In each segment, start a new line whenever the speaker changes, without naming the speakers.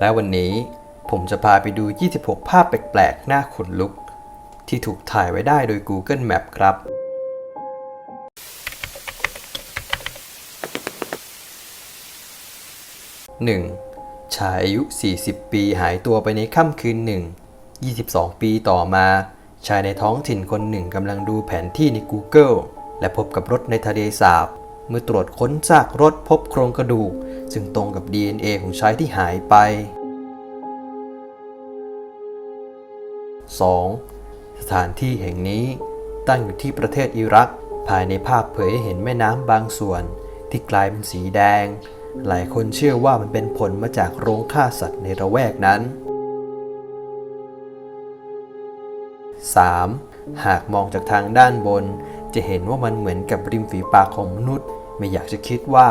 และวันนี้ผมจะพาไปดู 26 ภาพแปลกๆ หน้าขนลุก ที่ถูกถ่ายไว้ได้โดย Google Map ครับ 1. ชายอายุ 40 ปีหายตัวไปในค่ำคืนหนึ่ง 22 ปีต่อมา ชายในท้องถิ่นคนหนึ่งกำลังดูแผนที่ใน Google และพบกับรถในทะเลสาบ เมื่อตรวจค้นซากรถพบโครงกระดูก ซึ่งตรงกับ DNA ของชายที่หายไป 2. สถานที่แห่งนี้ตั้งอยู่ที่ประเทศอิรัก ภายในภาพเผยให้เห็นแม่น้ำบางส่วน ที่กลายเป็นสีแดง หลายคนเชื่อว่ามันเป็นผลมาจากโรงฆ่าสัตว์ในระแวกนั้น 3. หากมองจากทางด้านบน จะเห็นว่ามันเหมือนกับริมฝีปากของมนุษย์ ไม่อยากจะคิดว่า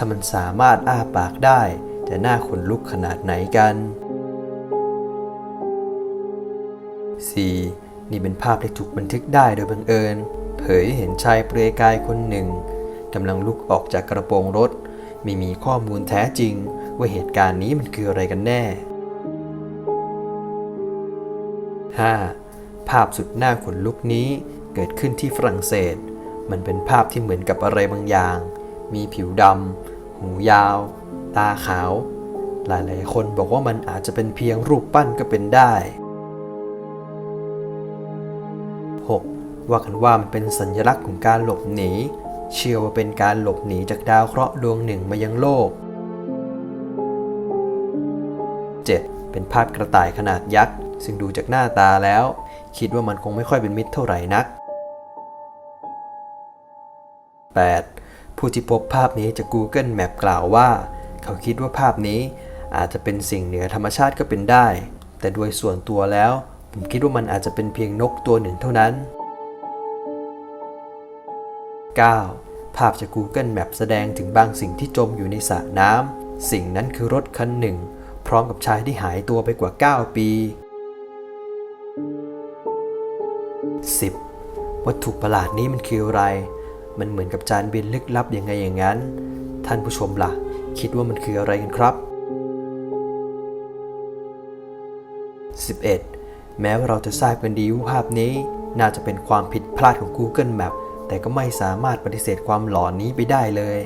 ถ้ามันสามารถอ้าปากได้ จะน่าขนลุกขนาดไหนกัน 4. นี่เป็นภาพที่ถูกบันทึกได้โดยบังเอิญ เผยเห็นชายเปลือยกายคนหนึ่งกำลังลุกออกจากกระโปรงรถ ไม่มีข้อมูลแท้จริง ว่าเหตุการณ์นี้มันคืออะไรกันแน่ 5. ภาพสุดหน้าขนลุกนี้เกิดขึ้นที่ฝรั่งเศส มันเป็นภาพที่เหมือนกับอะไรบางอย่าง มีผิวดำ หูยาว ตาขาว หลายๆ คนบอกว่ามันอาจจะเป็นเพียงรูปปั้นก็เป็นได้ 6. ว่ากันว่ามันเป็นสัญลักษณ์ของการหลบหนี เชื่อว่าเป็นการหลบหนีจากดาวเคราะห์ดวงหนึ่งมายังโลก 7. เป็นภาพกระต่ายขนาดยักษ์ ซึ่งดูจากหน้าตาแล้ว คิดว่ามันคงไม่ค่อยเป็นมิตรเท่าไหร่นัก 8. ผู้ที่พบภาพนี้จาก Google Map กล่าวว่า เขาคิดว่าภาพนี้อาจจะเป็นสิ่งเหนือธรรมชาติก็เป็นได้ แต่โดยส่วนตัวแล้ว ผมคิดว่ามันอาจจะเป็นเพียงนกตัวหนึ่งเท่านั้น 9. ภาพจาก Google Map แสดงถึงบางสิ่งที่จมอยู่ในสระน้ำสิ่งนั้นคือรถคันหนึ่ง พร้อมกับชายที่หายตัวไปกว่า 9 ปี 10. วัตถุประหลาดนี้มันคืออะไร มันเหมือนกับจานบินลึกลับยังไงอย่างนั้น ท่านผู้ชมล่ะ คิดว่ามันคืออะไรกันครับ 11. แม้ว่าเราจะทราบกันดีว่าภาพนี้ น่าจะเป็นความผิดพลาดของ Google Map แต่ก็ไม่สามารถปฏิเสธความหลอนนี้ไปได้เลย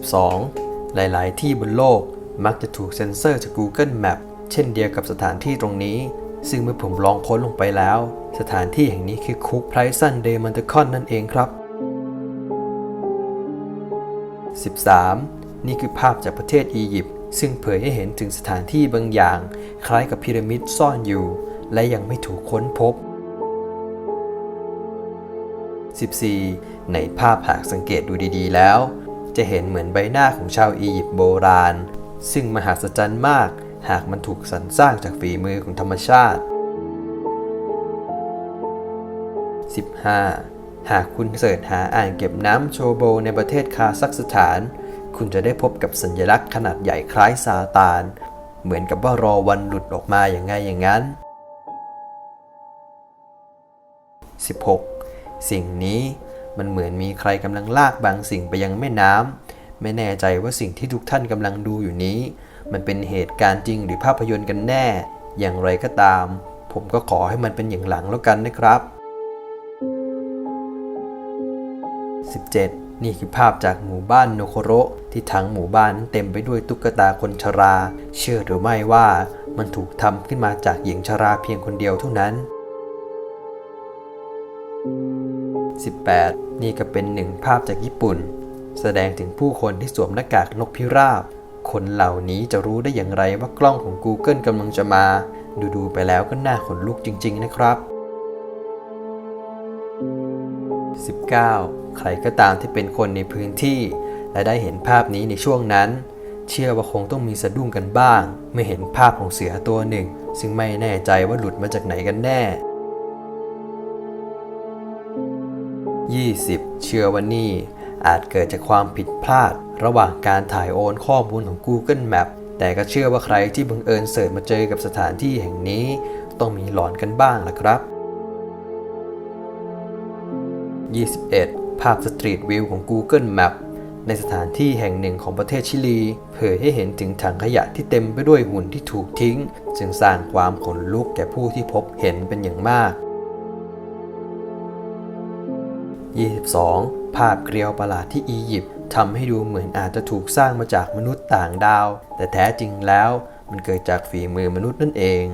12. หลาย ๆ ที่บนโลกมักจะถูกเซ็นเซอร์จาก Google Map เช่นเดียวกับสถานที่ตรงนี้ ซึ่งเมื่อผมลองค้นลงไปแล้ว สถานที่แห่งนี้คือคุกไพรซันเดมันเตคอนนั่นเองครับ 13. นี่คือภาพจากประเทศอียิปต์ซึ่งเผยให้เห็นถึงสถานที่บางอย่าง คล้ายกับพีระมิดซ่อนอยู่ และยังไม่ถูกค้นพบ 14. ในภาพหากสังเกตดูดีๆแล้ว จะเห็นเหมือนใบหน้าของชาวอียิปต์โบราณ ซึ่งมหัศจรรย์มาก หากมันถูกสรรสร้างจากฝีมือของธรรมชาติ 15. หากคุณเสิร์ชหาอ่างเก็บน้ำโชโบในประเทศคาซัคสถาน คุณจะได้พบกับสัญลักษณ์ขนาดใหญ่คล้ายซาตาน เหมือนกับว่ารอวันหลุดออกมาอย่างไงอย่างนั้น 16. สิ่งนี้มันเหมือนมีใครกำลังลากบางสิ่งไปยังแม่น้ำไม่แน่ใจว่าสิ่งที่ทุกท่านกำลังดูอยู่นี้ มันเป็นเหตุการณ์จริงหรือภาพยนตร์กันแน่ อย่างไรก็ตาม ผมก็ขอให้มันเป็นอย่างหลังแล้วกันนะครับ 17. นี่คือภาพจากหมู่บ้านโนโคโรที่ทั้งหมู่บ้านเต็มไปด้วยตุ๊กตาคนชรา เชื่อหรือไม่ว่ามันถูกทำขึ้นมาจากหญิงชราเพียงคนเดียวเท่านั้น 18. นี่ก็เป็นหนึ่งภาพจากญี่ปุ่น แสดงถึงผู้คนที่สวมหน้ากากนกพิราบ คนเหล่านี้จะรู้ได้อย่างไรว่ากล้องของ Google กำลังจะมา ดูๆไปแล้วก็น่าขนลุกจริง ๆ นะครับ 19. ใครก็ตามที่เป็นคนในพื้นที่ และได้เห็นภาพนี้ในช่วงนั้น เชื่อว่าคงต้องมีสะดุ้งกันบ้างเมื่อเห็นภาพของเสือตัวหนึ่ง ซึ่งไม่แน่ใจว่าหลุดมาจากไหนกันแน่ 20. เชื่อว่านี่ อาจเกิดจากความผิดพลาด ระหว่างการถ่ายโอนข้อมูลของ Google Map แต่ก็เชื่อว่าใครที่บังเอิญเสิร์ชมาเจอกับสถานที่แห่งนี้ ต้องมีหลอนกันบ้างล่ะครับ 21. ภาพสตรีทวิวของ Google Map ในสถานที่แห่งหนึ่งของประเทศชิลี เผยให้เห็นถึงถังขยะที่เต็มไปด้วยหุ่นที่ถูกทิ้ง จึงสร้างความขนลุกแก่ผู้ที่พบเห็นเป็นอย่างมาก 22. ภาพเกลียวประหลาดที่อียิปต์ทำให้ดูเหมือนอาจจะถูกสร้างมาจากมนุษย์ต่างดาว แต่แท้จริงแล้วมันเกิดจากฝีมือมนุษย์นั่นเอง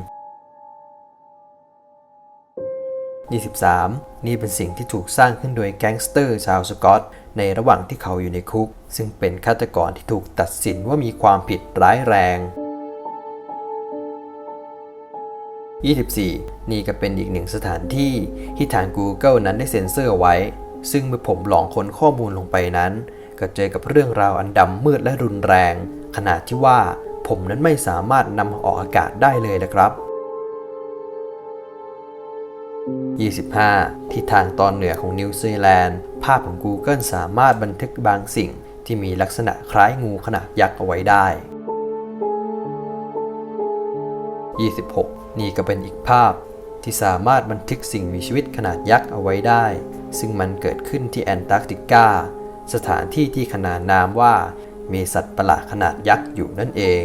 23. นี่เป็นสิ่งที่ถูกสร้างขึ้นโดยแก๊งสเตอร์ชาวสกอต ในระหว่างที่เขาอยู่ในคุก ซึ่งเป็นฆาตกรที่ถูกตัดสินว่ามีความผิดร้ายแรง 24 นี่ก็เป็นอีกหนึ่งสถานที่ที่ทาง Google นั้นได้เซ็นเซอร์ไว้ ซึ่งเมื่อผมลองค้นข้อมูลลงไปนั้น ก็เจอกับเรื่องราวอันดำมืดและรุนแรง ขนาดที่ว่าผมนั้นไม่สามารถนำออกอากาศได้เลยนะครับ 25 ที่ทางตอนเหนือของนิวซีแลนด์ ภาพของ Google สามารถบันทึกบางสิ่งที่มีลักษณะคล้ายงูขนาดยักษ์เอาไว้ได้ 26 นี่ก็เป็นอีกภาพที่สามารถบันทึกสิ่งมีชีวิตขนาดยักษ์เอาไว้ได้ ซึ่งมันเกิดขึ้นที่แอนตาร์กติกา สถานที่ที่ขนานนามว่า มีสัตว์ประหลาดขนาดยักษ์อยู่นั่นเอง